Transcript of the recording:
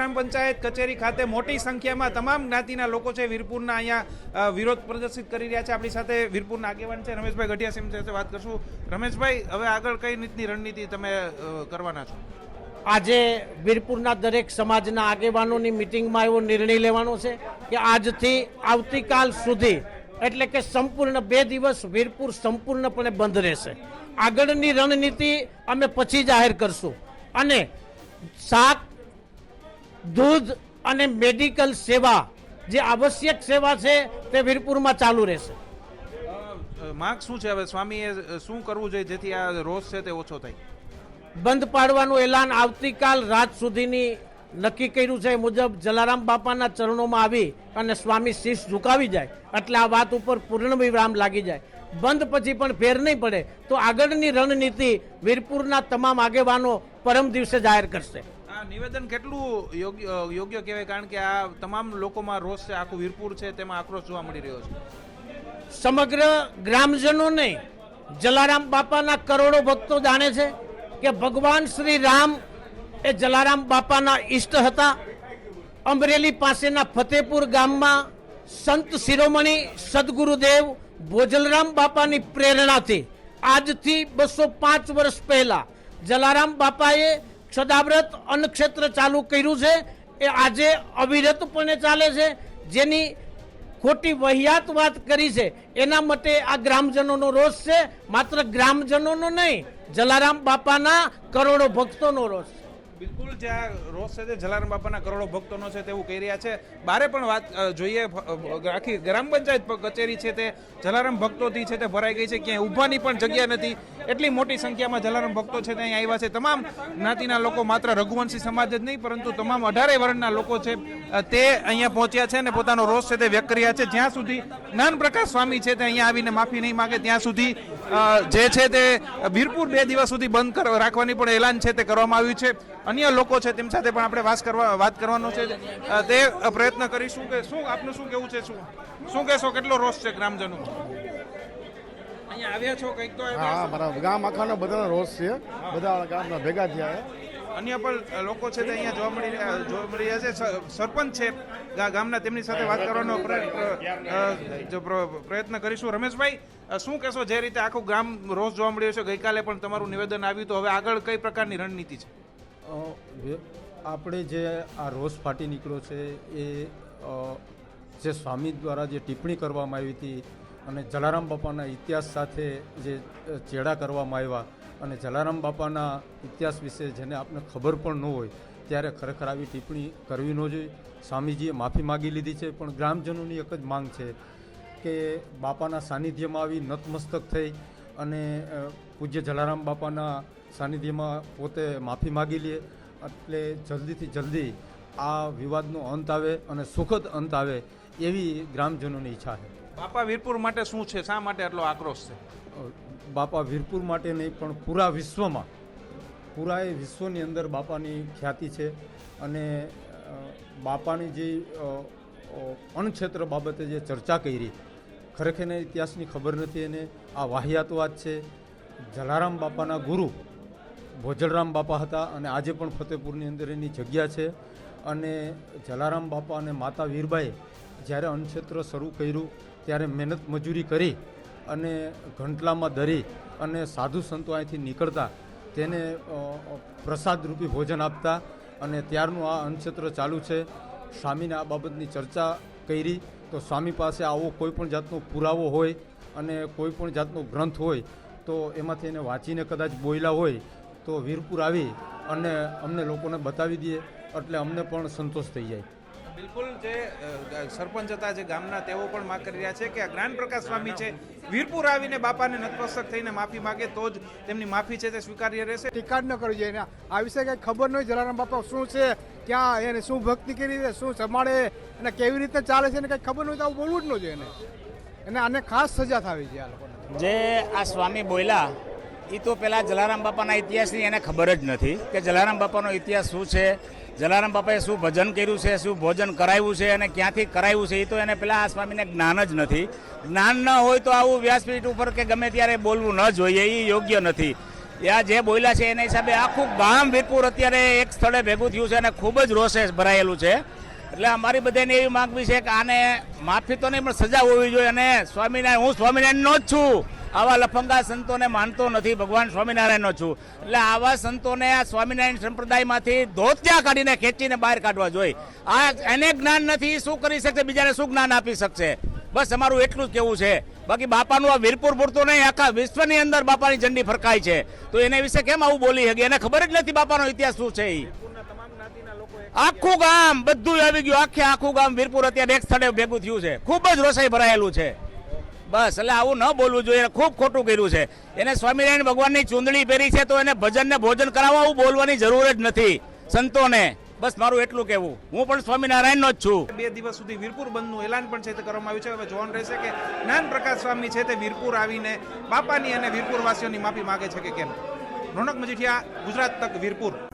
ગ્રામ પંચાયત કચેરી ખાતે મોટી સંખ્યામાં તમામ જ્ઞાતિના લોકો છે વીરપુરના અહીંયા વિરોધ પ્રદર્શિત કરી રહ્યા છે. આપણી સાથે વીરપુરના આગેવાન છે રમેશભાઈ ગઢિયા સિંહ સાથે વાત કરશું. રમેશભાઈ, હવે આગળ કઈ રીતની રણનીતિ તમે કરવાના છો? આજે વીરપુરના દરેક સમાજના આગેવાનોની મિટિંગમાં એવો નિર્ણય લેવાનો છે કે આજથી આવતીકાલ સુધી, એટલે કે સંપૂર્ણ બે દિવસ વીરપુર સંપૂર્ણપણે બંધ રહેશે. આગળની રણનીતિ અમે પછી જાહેર કરશું. અને શાક દૂધ અને મેડિકલ સેવા જે આવશ્યક સેવા છે તે વીરપુરમાં ચાલુ રહેશે. માંગ શું છે? હવે સ્વામીએ શું કરવું જોઈએ જેથી આ રોષ છે તે ઓછો થાય? બંધ પાડવાનું એલાન આવતીકાલ રાત સુધીની નક્કી કર્યું છે. મુજબ જલારામ બાપાના ચરણોમાં આવી અને સ્વામી શીશ ઝુકાવી જાય. એટલે આ વાત ઉપર પૂર્ણ વિરામ લાગી જાય. બંધ પછી પણ ફેર નહીં પડે. તો આગળની રણનીતિ વીરપુરના તમામ આગેવાનો પરમ દિવસે જાહેર કરશે. નિવેદન કેટલું યોગ્ય યોગ્ય કહેવાય? કારણ કે આ તમામ લોકોમાં રોષ છે, આખું વીરપુર છે, તેમાં આક્રોશ જોવા મળી રહ્યો છે. સમગ્ર ગ્રામજનોને જલારામ બાપાના કરોડો ભક્તો જાણે છે કે ભગવાન શ્રી રામ એ જલારામ બાપાના ઈષ્ટ હતા. અમરેલી પાસેના ફતેપુર ગામમાં સંત શિરોમણી સદગુરુદેવ ભોજલરામ બાપાની પ્રેરણાથી આજથી બસો પાંચ વર્ષ પહેલા જલારામ બાપાએ સદાવ્રત અન્નક્ષેત્ર ચાલુ કર્યું છે. એ આજે અવિરતપણે ચાલે છે. જેની ખોટી વહિયાત વાત કરી છે. એના માટે આ ગ્રામજનોનો રોષ છે. માત્ર ગ્રામજનોનો નહીં, જલારામ બાપાના કરોડો ભક્તોનો રોષ છે. બિલકુલ જ્યાં રોષ છે તે જલારામ બાપાના કરોડો ભક્તોનો છે તેવું કહી રહ્યા છે. બારે પણ વાત જોઈએ આખી ગ્રામ પંચાયત કચેરી છે તે જલારામ ભક્તોથી છે તે ભરાઈ ગઈ છે, ક્યાંય ઊભાની પણ જગ્યા નથી. એટલી મોટી સંખ્યામાં જલારામ ભક્તો છે તે અહીં આવ્યા છે. તમામ જ્ઞાતિના લોકો માત્ર રઘુવંશી સમાજ જ નહીં, પરંતુ તમામ અઢારે વર્ણના લોકો છે તે અહીંયા પહોંચ્યા છે અને પોતાનો રોષ છે તે વ્યક્ત કર્યા છે. જ્યાં સુધી જ્ઞાન પ્રકાશ સ્વામી છે તે અહીંયા આવીને માફી નહીં માગે, ત્યાં સુધી જે છે તે વીરપુર બે દિવસ સુધી બંધ રાખવાની પણ એલાન છે તે કરવામાં આવ્યું છે. અન્ય લોકો છે તેમ સાથે પણ આપણે વાત કરવા વાત કરવાનો છે. તે પ્રયત્ન કરીશું કે શું આપનું શું કેવું છે શું? શું કહેશો? કેટલો રોષ છે ગ્રામજનો? અહીંયા આવ્યા છો કંઈક તો હા? બરાબર ગામ આખાનો બધાનો રોષ છે. બધા ગામના ભેગા થયા અન્ય પણ લોકો છે તે અહીંયા જોવા મળી રહ્યા જોવા મળી રહ્યા છે. સરપંચ છે ગામના તેમની સાથે વાત કરવાનો પ્રયત્ન કરીશું. રમેશભાઈ શું કહેશો, જે રીતે આખું ગામ રોષ જોવા મળ્યો છે, ગઈકાલે પણ તમારું નિવેદન આવ્યું તો હવે આગળ કઈ પ્રકારની રણનીતિ છે? આપણે જે આ રોષ ફાટી નીકળ્યો છે, એ જે સ્વામી દ્વારા જે ટિપ્પણી કરવામાં આવી હતી અને જલારામ બાપાના ઇતિહાસ સાથે જે ચેડા કરવામાં આવ્યા અને જલારામ બાપાના ઇતિહાસ વિશે જેને આપને ખબર પણ ન હોય, ત્યારે ખરેખર આવી ટિપ્પણી કરવી ન જોઈએ. સ્વામીજીએ માફી માગી લીધી છે, પણ ગ્રામજનોની એક જ માંગ છે કે બાપાના સાનિધ્યમાં આવી નતમસ્તક થઈ અને પૂજ્ય જલારામ બાપાના સાનિધ્યમાં પોતે માફી માગી લે. એટલે જલ્દીથી જલ્દી આ વિવાદનો અંત આવે અને સુખદ અંત આવે એવી ગ્રામજનોની ઈચ્છા છે. બાપા વીરપુર માટે શું છે? શા માટે આટલો આક્રોશ છે? બાપા વીરપુર માટે નહીં પણ પૂરા વિશ્વમાં પૂરા એ વિશ્વની અંદર બાપાની ખ્યાતિ છે અને બાપાની જે અણક્ષેત્ર બાબતે જે ચર્ચા કરી ખરેખર એને ઇતિહાસની ખબર નથી એને આ વાહિયાત વાત છે. જલારામ બાપાના ગુરુ ભોજલરામ બાપા હતા અને આજે પણ ફતેપુરની અંદર એની જગ્યા છે. અને જલારામ બાપા અને માતા વીરબાઈએ જ્યારે અન્નક્ષેત્ર શરૂ કર્યું ત્યારે મહેનત મજૂરી કરી અને ઘંટલામાં દરી અને સાધુ સંતો અહીંથી નીકળતા તેને પ્રસાદરૂપી ભોજન આપતા અને ત્યારનું આ અન્નક્ષેત્ર ચાલુ છે. સ્વામીને આ બાબતની ચર્ચા કરી તો સ્વામી પાસે આવો કોઈ પણ જાતનો પુરાવો હોય અને કોઈ પણ જાતનો ગ્રંથ હોય તો એમાંથી એને વાંચીને કદાચ બોયલા હોય તો વીરપુર આવી અને અમને લોકોને બતાવી દઈએ એટલે અમને પણ સંતોષ થઈ જાય. બિલકુલ જે સરપંચ હતા જે ગામના તેઓ પણ માગ કરી રહ્યા છે કે આ જ્ઞાન પ્રકાશ સ્વામી છે વીરપુર આવીને બાપાને નતમસ્તક થઈને માફી માગે તો જ તેમની માફી છે તે સ્વીકાર્ય રહેશે. ટીકા ન કરવી જોઈએ. આ વિશે કંઈ ખબર નહીં જલારામ બાપા શું છે? ક્યાં એને શું ભક્તિ કરી છે, શું સંભાળે અને કેવી રીતે ચાલે છે એને કંઈ ખબર તો આવું બોલવું જ ન જોઈએ એને. એને આને ખાસ સજા થવી છે આ લોકોને. જે આ સ્વામી બોલ્યા એ તો પેલા જલારામ બાપાના ઇતિહાસની એને ખબર જ નથી કે જલારામ બાપાનો ઇતિહાસ શું છે, જલારામ બાપાએ શું ભજન કર્યું છે, શું ભોજન કરાવ્યું છે અને ક્યાંથી કરાવ્યું છે એ તો એને પેલા આ સ્વામીને જ્ઞાન જ નથી. જ્ઞાન ન હોય તો આવું વ્યાસપીઠ ઉપર કે ગમે ત્યારે બોલવું ન જોઈએ એ યોગ્ય નથી. આ જે બોલ્યા છે એના હિસાબે આખું ગામ વીરપુર અત્યારે એક સ્થળે ભેગું થયું છે અને ખૂબ જ રોષે ભરાયેલું છે. એટલે અમારી બધાને એવી માગવી છે કે આને માફી તો નહીં, પણ સજા હોવી જોઈએ અને સ્વામિનારાયણ, હું સ્વામિનારાયણનો જ છું. આવા લફંગા સંતોને માનતો નથી, ભગવાન સ્વામિનારાયણનો છું. એટલે આવા સંતોને આ સ્વામિનારાયણ સંપ્રદાયમાંથી ધોતિયા કાઢીને ખેંચીને બહાર કાઢવા જોઈએ. આ એને જ્ઞાન નથી, શું કરી શકશે, બીજાને શું જ્ઞાન આપી શકશે? બસ અમારું એટલું જ કેવું છે. બાકી બાપાનું આ વીરપુર પૂરતું નહીં આખા વિશ્વની અંદર બાપાની ઝંડી ફરકાય છે. તો એને વિશે કેમ આવું બોલી શકે એને ખબર જ નથી બાપાનો ઇતિહાસ શું છે એ આખું ગામ બધું આવી ગયું. આખે આખું ગામ વીરપુર અત્યારે એક સ્થળે ભેગું થયું છે. ખૂબ જ રોષાઈ ભરાયેલું છે. બસ એટલે આવું ન બોલવું જોઈએ. એને ખૂબ ખોટું કર્યું છે. એને સ્વામિનારાયણ ભગવાનની ચૂંદડી પહેરી છે તો એને ભજન ને ભોજન કરાવવા આવું બોલવાની જરૂર જ નથી. સંતોને. બસ મારું એટલું કહેવું. હું પણ સ્વામિનારાયણનો જ છું. બે દિવસ સુધી વીરપુર બંધનું એલાન પણ છે તે કરવામાં આવ્યું છે. હવે જોવાનું રહેશે કે જ્ઞાન પ્રકાશ સ્વામી છે તે વીરપુર આવીને બાપાની અને વીરપુર વાસીઓની માફી માગે છે કે કેમ? રોનક મજીઠિયા, ગુજરાત તક વીરપુર.